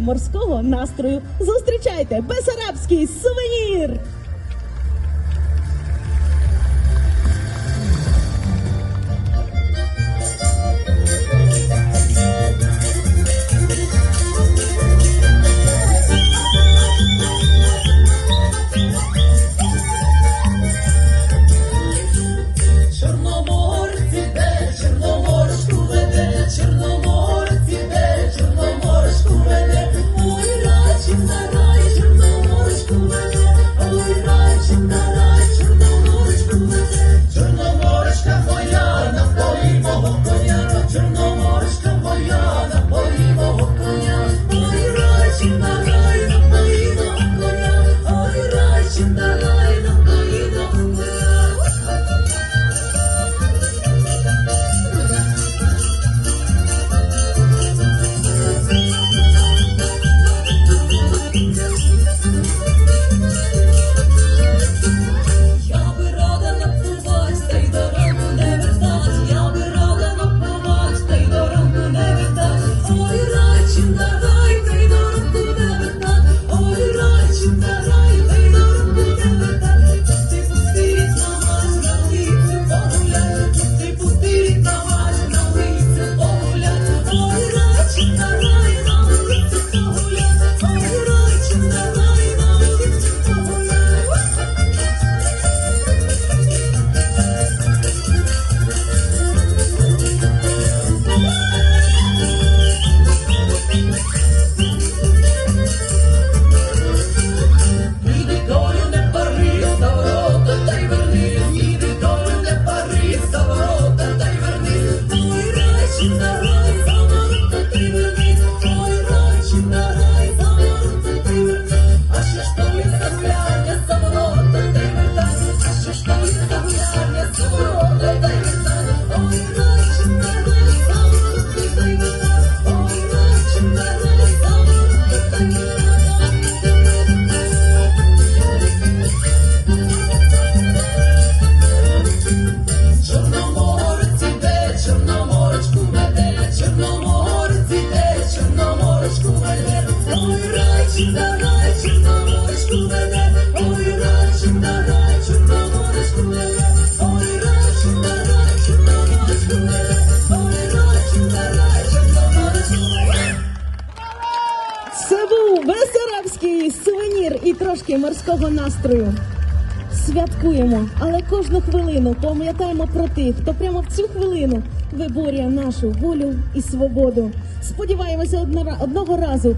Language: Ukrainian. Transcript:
морського настрою. Зустрічайте Бесарабський сувенір! Бесарабський сувенір і трошки морського настрою. Святкуємо, але кожну хвилину пам'ятаємо про тих, хто прямо в цю хвилину виборює нашу волю і свободу. Сподіваємося, одного разу.